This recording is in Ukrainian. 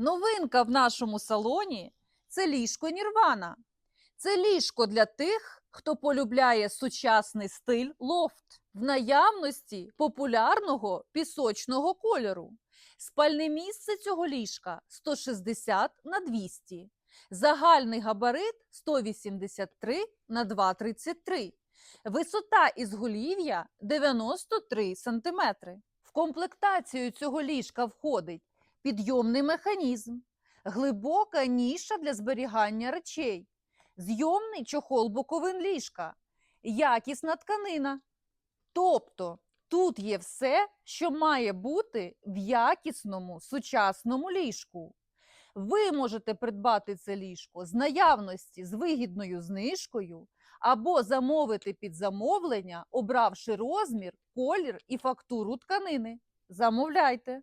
Новинка в нашому салоні це ліжко Нірвана. Це ліжко для тих, хто полюбляє сучасний стиль лофт в наявності популярного пісочного кольору. Спальне місце цього ліжка 160 на 200. Загальний габарит 183 на 233. Висота ізголів'я 93 см. В комплектацію цього ліжка входить підйомний механізм, глибока ніша для зберігання речей, зйомний чохол боковин ліжка, якісна тканина. Тобто тут є все, що має бути в якісному сучасному ліжку. Ви можете придбати це ліжко з наявності з вигідною знижкою або замовити під замовлення, обравши розмір, колір і фактуру тканини. Замовляйте!